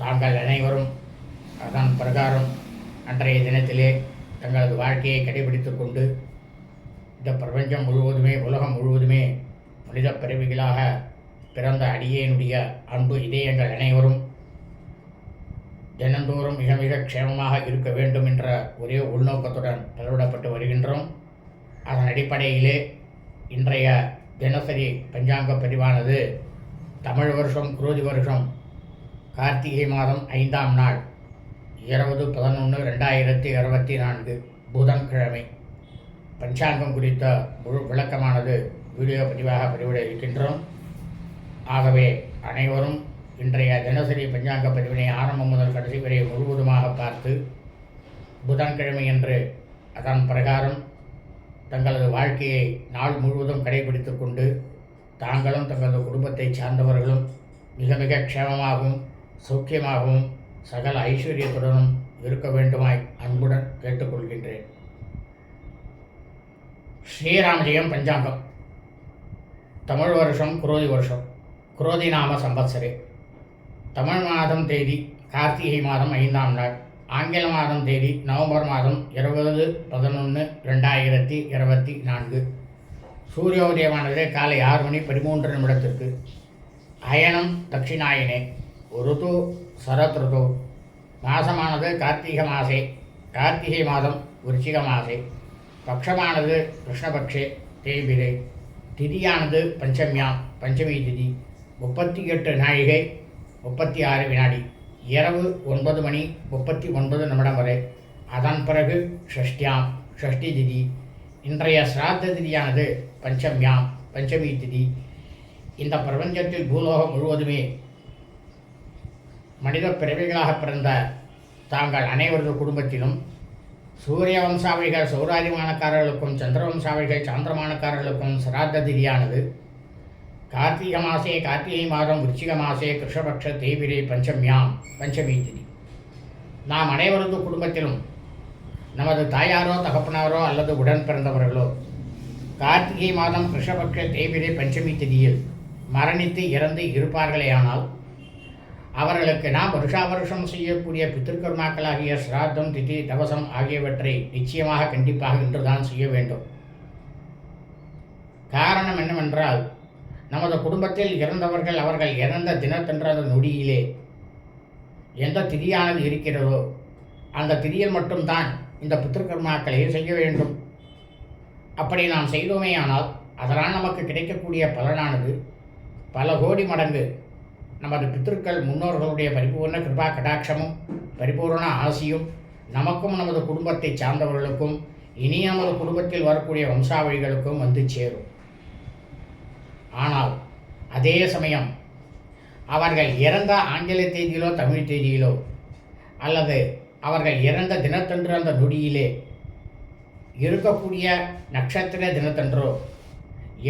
தாங்கள் அனைவரும் அதன் பிரகாரம் அன்றைய தினத்திலே தங்களது வாழ்க்கையை கடைபிடித்து கொண்டு இந்த பிரபஞ்சம் முழுவதுமே உலகம் முழுவதுமே மனித பிறவிகளாக பிறந்த அடியேனுடைய அன்பு இதயங்கள் அனைவரும் தினந்தோறும் மிக மிக க்ஷேமமாக இருக்க வேண்டும் என்ற ஒரே உள்நோக்கத்துடன் பெறவிடப்பட்டு வருகின்றோம். அதன் அடிப்படையிலே இன்றைய தினசரி பஞ்சாங்க பதிவானது தமிழ் வருஷம் குரோதி வருஷம் கார்த்திகை மாதம் ஐந்தாம் நாள் இருபது பதினொன்று ரெண்டாயிரத்தி இருபத்தி நான்கு புதன்கிழமை. பஞ்சாங்கம் குறித்த முழு விளக்கமானது வீடியோ பதிவாக பதிவிட இருக்கின்றோம். ஆகவே அனைவரும் இன்றைய தினசரி பஞ்சாங்க பதிவினை ஆரம்பம் முதல் கடைசி வரை முழுவதுமாக பார்த்து புதன்கிழமை என்று அதன் பிரகாரம் தங்களது வாழ்க்கையை நாள் முழுவதும் கடைபிடித்து கொண்டு தாங்களும் தங்களது குடும்பத்தை சார்ந்தவர்களும் மிக மிக க்ஷேமமாகவும் சௌக்கியமாகவும் சகல ஐஸ்வர்யத்துடனும் இருக்க வேண்டுமாய் அன்புடன் கேட்டுக்கொள்கின்றேன். ஸ்ரீராமஜெயம் பஞ்சாங்கம். தமிழ் வருஷம் குரோதி வருஷம். குரோதி நாம சம்பத்சரே. தமிழ் மாதம் தேதி கார்த்திகை மாதம் ஐந்தாம் நாள். ஆங்கில மாதம் தேதி நவம்பர் மாதம் இருபது பதினொன்று ரெண்டாயிரத்தி இருபத்தி நான்கு. சூரிய உதயமானது காலை ஆறு மணி பதிமூன்று நிமிடத்திற்கு. அயனம் தட்சிணாயனே. ருது சரத் ருத்து மாசமானது கார்த்திகை மாசே. கார்த்திகை மாதம் விருச்சிக மாசே. பக்ஷமானது கிருஷ்ணபக்ஷே தேய்பிரை. திதியானது பஞ்சமியாம் பஞ்சமி திதி. முப்பத்தி எட்டு நாழிகை முப்பத்தி ஆறு வினாடி. இரவு ஒன்பது மணி முப்பத்தி ஒன்பது நிமிடம் வரை. அதன் பிறகு ஷஷ்டியாம் ஷஷ்டி திதி. இன்றைய சிராத்த திதியானது பஞ்சமியாம் பஞ்சமி திதி. இந்த பிரபஞ்சத்தில் பூலோகம் முழுவதுமே மனித பிறவிகளாக பிறந்த தாங்கள் அனைவரது குடும்பத்திலும் சூரிய வம்சாவிகள் சௌராதிமானக்காரர்களுக்கும் சந்திர வம்சாவளிகள் சாந்திரமானக்காரர்களுக்கும் சிராத்த திதியானது. கார்த்திகை மாசே கார்த்திகை மாதம் விருச்சிக மாசே கிருஷ்ணபக்ஷ தேவிரே பஞ்சமியாம் பஞ்சமி திதி. நாம் அனைவரது குடும்பத்திலும் நமது தாயாரோ தகப்பனாரோ அல்லது உடன் பிறந்தவர்களோ கார்த்திகை மாதம் கிருஷ்ணபக்ஷ தேவிரே பஞ்சமி திதியில் மரணித்து இறந்து இருப்பார்களேயானால் அவர்களுக்கு நாம் வருஷா வருஷம் செய்யக்கூடிய பித்திருக்கர்மாக்களாகிய சிராத்தம் திதி தவசம் ஆகியவற்றை நிச்சயமாக கண்டிப்பாக இன்றுதான் செய்ய வேண்டும். காரணம் என்னவென்றால் நமது குடும்பத்தில் இறந்தவர்கள் அவர்கள் இறந்த தினத்தென்ற நொடியிலே எந்த திதியானது இருக்கிறதோ அந்த திதியில் மட்டும்தான் இந்த பித்திருக்கர்மாக்களை செய்ய வேண்டும். அப்படி நாம் செய்தோமேயானால் அதனால் நமக்கு கிடைக்கக்கூடிய பலனானது பல கோடி மடங்கு நமது பித்திருக்கள் முன்னோர்களுடைய பரிபூர்ண கிருபா கடாட்சமும் பரிபூர்ண ஆசியும் நமக்கும் நமது குடும்பத்தை சார்ந்தவர்களுக்கும் இனி நமது குடும்பத்தில் வரக்கூடிய வம்சாவழிகளுக்கும் வந்து சேரும். ஆனால் அதே சமயம் அவர்கள் இறந்த ஆங்கில தேதியிலோ தமிழ் தேதியிலோ அல்லது அவர்கள் இறந்த தினத்தன்று அந்த நொடியிலே இருக்கக்கூடிய நட்சத்திர தினத்தன்றோ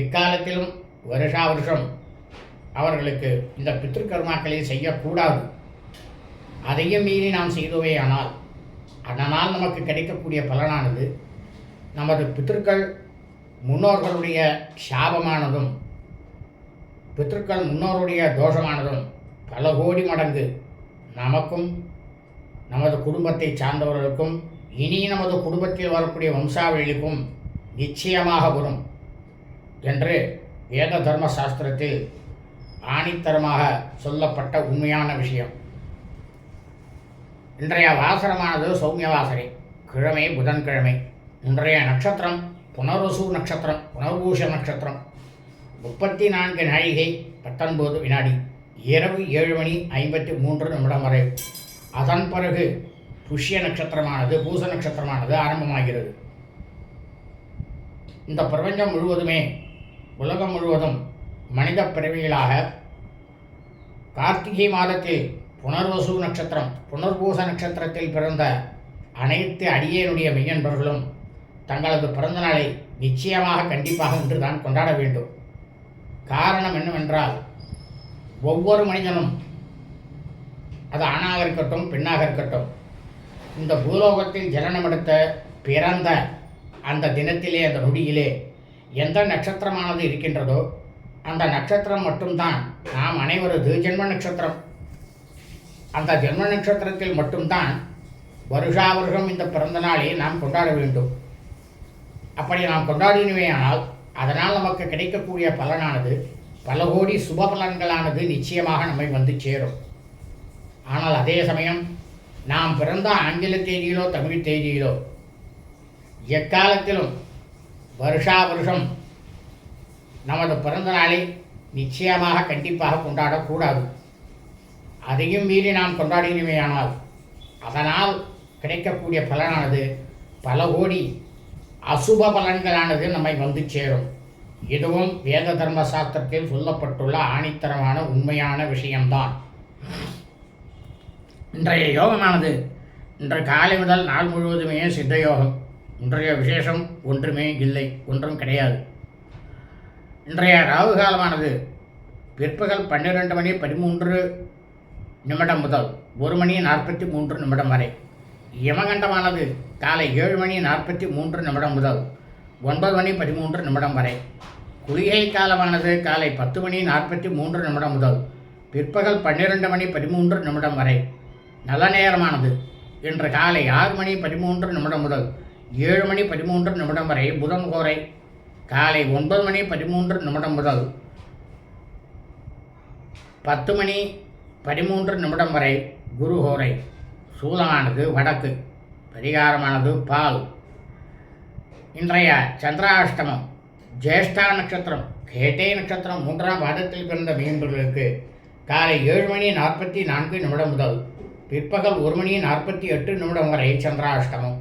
எக்காலத்திலும் வருஷா வருஷம் அவர்களுக்கு இந்த பித்திருக்கர்மாக்களை செய்யக்கூடாது. அதையும் மீறி நாம் செய்தோவே ஆனால் அதனால் நமக்கு கிடைக்கக்கூடிய பலனானது நமது பித்திருக்கள் முன்னோர்களுடைய சாபமானதும் பித்திருக்கள் முன்னோருடைய தோஷமானதும் பல கோடி மடங்கு நமக்கும் நமது குடும்பத்தை சார்ந்தவர்களுக்கும் இனி நமது குடும்பத்தில் வரக்கூடிய வம்சாவளிக்கும் நிச்சயமாக வரும் என்று வேத தர்ம சாஸ்திரத்தில் ஆணித்தரமாக சொல்லப்பட்ட உண்மையான விஷயம். இன்றைய வாசனமானது சௌமிய வாசனை கிழமை புதன்கிழமை. இன்றைய நட்சத்திரம் புனர்வசு நட்சத்திரம் புனர்பூஷ நட்சத்திரம். முப்பத்தி நான்கு நாழிகை பத்தொன்பது வினாடி. இரவு ஏழு மணி ஐம்பத்தி மூன்று நிமிடம் வரை. அதன் பிறகு புஷ்ய நட்சத்திரமானது பூச நட்சத்திரமானது ஆரம்பமாகிறது. இந்த பிரபஞ்சம் முழுவதுமே உலகம் முழுவதும் மனித பிறவிகளாக கார்த்திகை மாதத்தில் புனர்வசு நட்சத்திரம் புனர்பூச நட்சத்திரத்தில் பிறந்த அனைத்து அடியேனுடைய மெய்யன்பர்களும் தங்களது பிறந்த நாளை நிச்சயமாக கண்டிப்பாக இன்று தான் கொண்டாட வேண்டும். காரணம் என்னவென்றால் ஒவ்வொரு மனிதனும் அது ஆணாக இருக்கட்டும் பெண்ணாக இருக்கட்டும் இந்த பூலோகத்தில் ஜனனமெடுத்த பிறந்த அந்த தினத்திலே அந்த நொடியிலே எந்த நட்சத்திரமானது இருக்கின்றதோ அந்த நட்சத்திரம் மட்டும்தான். நாம் அனைவரது ஜென்ம நட்சத்திரம். அந்த ஜென்ம நட்சத்திரத்தில் மட்டும்தான் வருஷா வருஷம் இந்த பிறந்த நாளை நாம் கொண்டாட வேண்டும். அப்படி நாம் கொண்டாடினவேயானால் அதனால் நமக்கு கிடைக்கக்கூடிய பலனானது பல கோடி சுப பலன்களானது நிச்சயமாக நம்மை வந்து சேரும். ஆனால் அதே சமயம் நாம் பிறந்த ஆங்கில தேதியிலோ தமிழ் தேதியிலோ எக்காலத்திலும் வருஷா வருஷம் நமது பிறந்த நாளை நிச்சயமாக கண்டிப்பாக கொண்டாடக்கூடாது. அதையும் மீறி நாம் கொண்டாடினமேயானால் அதனால் கிடைக்கக்கூடிய பலனானது பல கோடி அசுப பலன்களானது நம்மை வந்து சேரும். இதுவும் வேத தர்ம சாஸ்திரத்தில் சொல்லப்பட்டுள்ள ஆணித்தரமான உண்மையான விஷயம்தான். இன்றைய யோகமானது இன்று காலை முதல் நாள் முழுவதுமே சித்த யோகம். இன்றைய விசேஷம் ஒன்றுமே இல்லை ஒன்றும் கிடையாது. இன்றைய ராகு காலமானது. பிற்பகல் பன்னிரெண்டு மணி பதிமூன்று நிமிடம் முதல் ஒரு மணி நாற்பத்தி மூன்று நிமிடம் வரை. யமகண்டமானது காலை ஏழு மணி நாற்பத்தி மூன்று நிமிடம் முதல் ஒன்பது மணி பதிமூன்று நிமிடம் வரை. குளிகை காலமானது காலை பத்து மணி நாற்பத்தி மூன்று நிமிடம் முதல் பிற்பகல் பன்னிரெண்டு மணி பதிமூன்று நிமிடம் வரை. நல்ல நேரமானது. இன்று காலை ஆறு மணி பதிமூன்று நிமிடம் முதல் ஏழு மணி பதிமூன்று நிமிடம் வரை புதன் கோரை காலை ஒன்பது மணி பதிமூன்று நிமிடம் முதல். பத்து மணி பதிமூன்று நிமிடம் வரை குரு ஹோரை. சூலமானது வடக்கு பரிகாரமானது பால். இன்றைய சந்திராஷ்டமம் ஜேஷ்டா நட்சத்திரம் கேட்டே நட்சத்திரம் மூன்றாம் பாதத்தில் பிறந்த மீன்பர்களுக்கு காலை ஏழு மணி நாற்பத்தி நான்கு நிமிடம் முதல். பிற்பகல் ஒரு மணி நாற்பத்தி எட்டு நிமிடம் வரை சந்திராஷ்டமம்.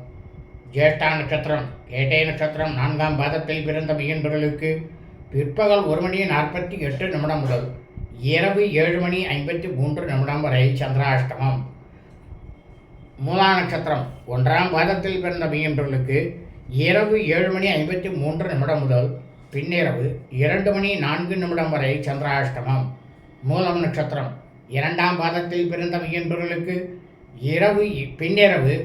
ஜேஷ்டா நட்சத்திரம் ஏட்டை நட்சத்திரம் நான்காம் பாதத்தில் பிறந்த மீன்பர்களுக்கு பிற்பகல் ஒரு மணி நாற்பத்தி எட்டு நிமிடம் முதல் இரவு ஏழு மணி ஐம்பத்தி மூன்று நிமிடம் வரை சந்திராஷ்டமம். மூலா நட்சத்திரம் ஒன்றாம் பாதத்தில் பிறந்த மீன்பர்களுக்கு இரவு ஏழு மணி ஐம்பத்தி மூன்று நிமிடம் முதல் பின்னிரவு இரண்டு மணி நான்கு நிமிடம் வரை சந்திராஷ்டமம். மூலம் நட்சத்திரம் இரண்டாம் பாதத்தில் பிறந்த மீன்பர்களுக்கு இரவு பின்னிரவு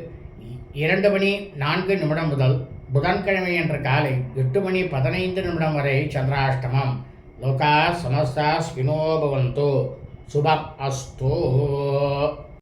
இரண்டு மணி நான்கு நிமிடம் முதல் புதன்கிழமை என்ற காலை எட்டு மணி பதினைந்து நிமிடம் வரை சந்திராஷ்டமம். லோகா சமஸ்தா ஸ்வினோபவந்தோ சுபம் அஸ்தோ.